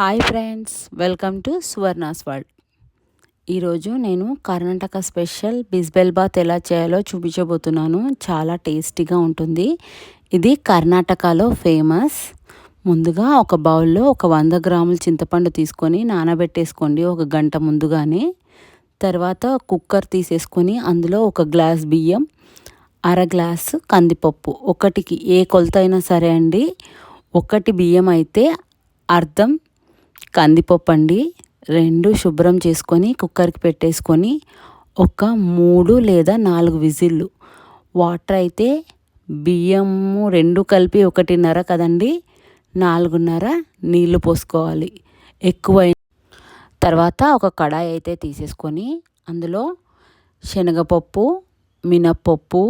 Hi friends welcome to Suvarna's world. ఈరోజు నేను Karnataka special బిస్బెల్ bath ఎలా చేయాలో చూపించబోతున్నాను. చాలా టేస్టీగా ఉంటుంది. ఇది కర్ణాటకలో ఫేమస్. ముందుగా ఒక బౌల్లో ఒక వంద గ్రాముల చింతపండు తీసుకొని నానబెట్టేసుకోండి ఒక గంట ముందుగానే. తర్వాత కుక్కర్ తీసేసుకొని అందులో ఒక గ్లాస్ బియ్యం అర గ్లాసు కందిపప్పు. ఒకటికి ఏ కొలత అయినా సరే అండి. ఒకటి బియ్యం అయితే అర్థం కందిపప్పు అండి రెండు శుభ్రం చేసుకొని కుక్కర్కి పెట్టేసుకొని ఒక మూడు లేదా నాలుగు విజిల్లు. వాటర్ అయితే బియ్యము రెండు కలిపి ఒకటిన్నర కదండి నాలుగున్నర నీళ్ళు పోసుకోవాలి. ఎక్కువ తర్వాత ఒక కడాయి అయితే తీసేసుకొని అందులో శనగపప్పు మినప్పప్పు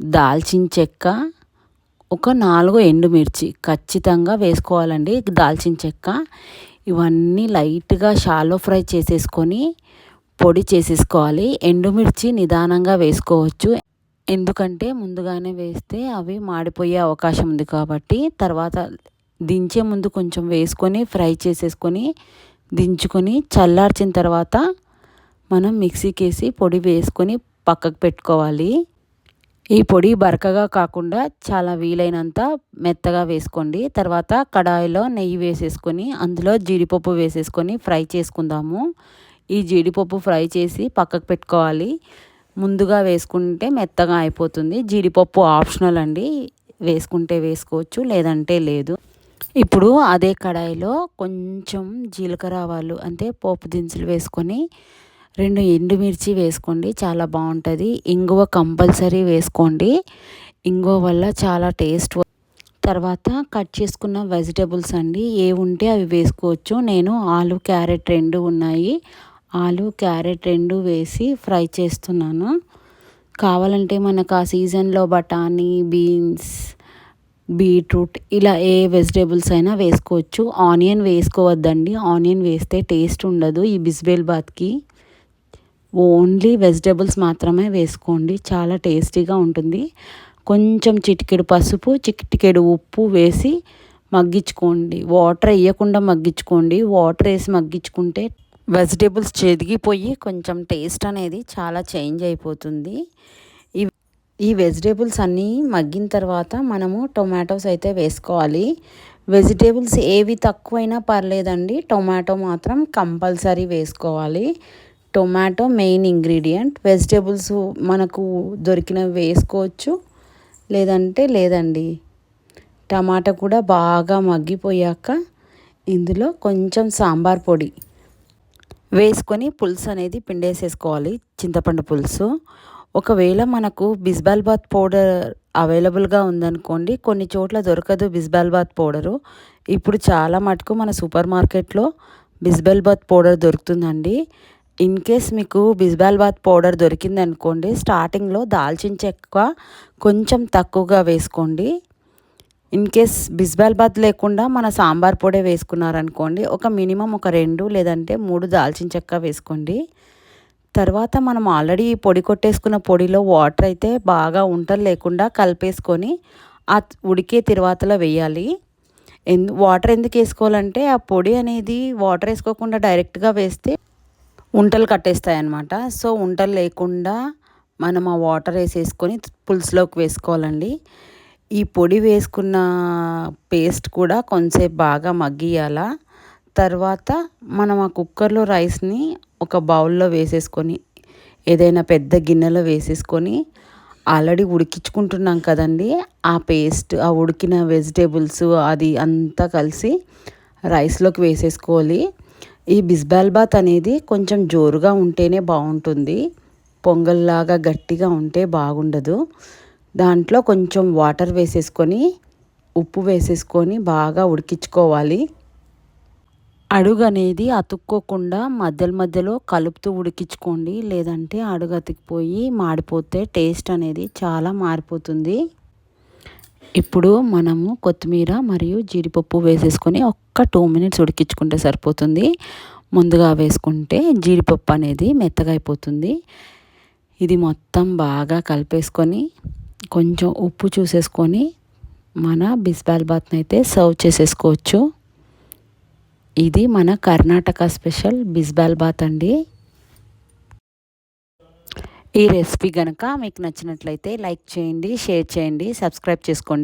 దాల్చిన చెక్క ఒక నాలుగు ఎండుమిర్చి. ఖచ్చితంగా వేసుకోవాలండి దాల్చిన చెక్క. ఇవన్నీ లైట్గా షాలో ఫ్రై చేసేసుకొని పొడి చేసేసుకోవాలి. ఎండుమిర్చి నిదానంగా వేసుకోవచ్చు. ఎందుకంటే ముందుగానే వేస్తే అవి మాడిపోయే అవకాశం ఉంది కాబట్టి తర్వాత దించే ముందు కొంచెం వేసుకొని ఫ్రై చేసేసుకొని దించుకొని చల్లార్చిన తర్వాత మనం మిక్సీకి వేసి పొడి వేసుకొని పక్కకు పెట్టుకోవాలి. ఈ పొడి బరకగా కాకుండా చాలా వీలైనంత మెత్తగా వేసుకోండి. తర్వాత కడాయిలో నెయ్యి వేసేసుకొని అందులో జీడిపప్పు వేసేసుకొని ఫ్రై చేసుకుందాము. ఈ జీడిపప్పు ఫ్రై చేసి పక్కకు పెట్టుకోవాలి. ముందుగా వేసుకుంటే మెత్తగా అయిపోతుంది. జీడిపప్పు ఆప్షనల్ అండి. వేసుకుంటే వేసుకోవచ్చు లేదంటే లేదు. ఇప్పుడు అదే కడాయిలో కొంచెం జీలకర్ర ఆవాలు అంటే పోపు దినుసులు వేసుకొని రెండు ఎండుమిర్చి వేసుకోండి చాలా బాగుంటుంది. ఇంగువ కంపల్సరీ వేసుకోండి. ఇంగువ వల్ల చాలా టేస్ట్ తర్వాత కట్ చేసుకున్న వెజిటేబుల్స్ అండి. ఏ ఉంటే అవి వేసుకోవచ్చు. నేను ఆలు క్యారెట్ రెండు ఉన్నాయి. ఆలు క్యారెట్ రెండు వేసి ఫ్రై చేస్తున్నాను. కావాలంటే మనకు ఆ సీజన్లో బఠానీ బీన్స్ బీట్రూట్ ఇలా ఏ వెజిటేబుల్స్ అయినా వేసుకోవచ్చు. ఆనియన్ వేసుకోవద్దండి. ఆనియన్ వేస్తే టేస్ట్ ఉండదు ఈ బిస్బేల్ బాత్కి. ఓన్లీ వెజిటేబుల్స్ మాత్రమే వేసుకోండి. చాలా టేస్టీగా ఉంటుంది. కొంచెం చిటికెడు పసుపు చిటికెడు ఉప్పు వేసి మగ్గించుకోండి. వాటర్ వేయకుండా మగ్గించుకోండి. వాటర్ వేసి మగ్గించుకుంటే వెజిటేబుల్స్ చెదిగిపోయి కొంచెం టేస్ట్ అనేది చాలా చేంజ్ అయిపోతుంది. ఈ ఈ వెజిటేబుల్స్ అన్నీ మగ్గిన తర్వాత మనము టొమాటోస్ అయితే వేసుకోవాలి. వెజిటేబుల్స్ ఏవి తక్కువైనా పర్లేదండి. టొమాటో మాత్రం కంపల్సరీ వేసుకోవాలి. Tomato main ingredient. వెజిటేబుల్స్ మనకు దొరికినవి వేసుకోవచ్చు. లేదంటే లేదండి. టమాటా కూడా బాగా మగ్గిపోయాక ఇందులో కొంచెం సాంబార్ పొడి వేసుకొని పులుసు అనేది పిండేసేసుకోవాలి. చింతపండు పులుసు. ఒకవేళ మనకు బిస్బాల్బాత్ పౌడర్ అవైలబుల్గా ఉందనుకోండి కొన్ని చోట్ల దొరకదు బిస్బాల్బాత్ పౌడరు. ఇప్పుడు చాలా మటుకు మన సూపర్ మార్కెట్లో బిస్బెల్బాత్ పౌడర్ దొరుకుతుందండి. ఇన్ కేస్ మీకు బిస్బాల్బాత్ పౌడర్ దొరికింది అనుకోండి స్టార్టింగ్లో దాల్చిన చెక్క కొంచెం తక్కువగా వేసుకోండి. ఇన్ కేస్ బిస్బాల్బాత్ లేకుండా మన సాంబార్ పొడి వేసుకున్నారనుకోండి ఒక మినిమం ఒక రెండు లేదంటే మూడు దాల్చిన చెక్క వేసుకోండి. తర్వాత మనం ఆల్రెడీ పొడి కొట్టేసుకున్న పొడిలో వాటర్ అయితే బాగా ఉంటలు లేకుండా కలిపేసుకొని ఆ ఉడికే తిరువాతలో వేయాలి. ఎందు వాటర్ ఎందుకు వేసుకోవాలంటే ఆ పొడి అనేది వాటర్ వేసుకోకుండా డైరెక్ట్గా వేస్తే ఉంటలు కట్టేస్తాయన్నమాట. సో ఉంటలు లేకుండా మనం ఆ వాటర్ వేసేసుకొని పులుసులోకి వేసుకోవాలండి. ఈ పొడి వేసుకున్న పేస్ట్ కూడా కొంచెంసేపు బాగా మగ్గియాల తర్వాత మనం ఆ కుక్కర్లో రైస్ని ఒక బౌల్లో వేసేసుకొని ఏదైనా పెద్ద గిన్నెలో వేసేసుకొని ఆల్రెడీ ఉడికించుకుంటున్నాం కదండి. ఆ పేస్ట్ ఆ ఉడికిన వెజిటేబుల్స్ అది అంతా కలిసి రైస్లోకి వేసేసుకోవాలి. ఈ బిస్బాల్బాత్ అనేది కొంచెం జోరుగా ఉంటేనే బాగుంటుంది. పొంగల్లాగా గట్టిగా ఉంటే బాగుండదు. దాంట్లో కొంచెం వాటర్ వేసేసుకొని ఉప్పు వేసేసుకొని బాగా ఉడికించుకోవాలి. అడుగు అనేది అతుక్కోకుండా మధ్యలో మధ్యలో కలుపుతూ ఉడికించుకోండి. లేదంటే అడుగు అతికిపోయి మాడిపోతే టేస్ట్ అనేది చాలా మారిపోతుంది. ఇప్పుడు మనము కొత్తిమీర మరియు జీడిపప్పు వేసేసుకొని ఒక్క టూ మినిట్స్ ఉడికించుకుంటే సరిపోతుంది. ముందుగా వేసుకుంటే జీడిపప్పు అనేది మెత్తగా అయిపోతుంది. ఇది మొత్తం బాగా కలిపేసుకొని కొంచెం ఉప్పు చూసేసుకొని మన బిస్బాల్ బాత్ని అయితే సర్వ్ చేసేసుకోవచ్చు. ఇది మన కర్ణాటక స్పెషల్ బిస్బాల్ బాత్ అండి. ఈ రెసిపీ కనుక మీకు నచ్చినట్లయితే లైక్ చేయండి షేర్ చేయండి సబ్స్క్రైబ్ చేసుకోండి.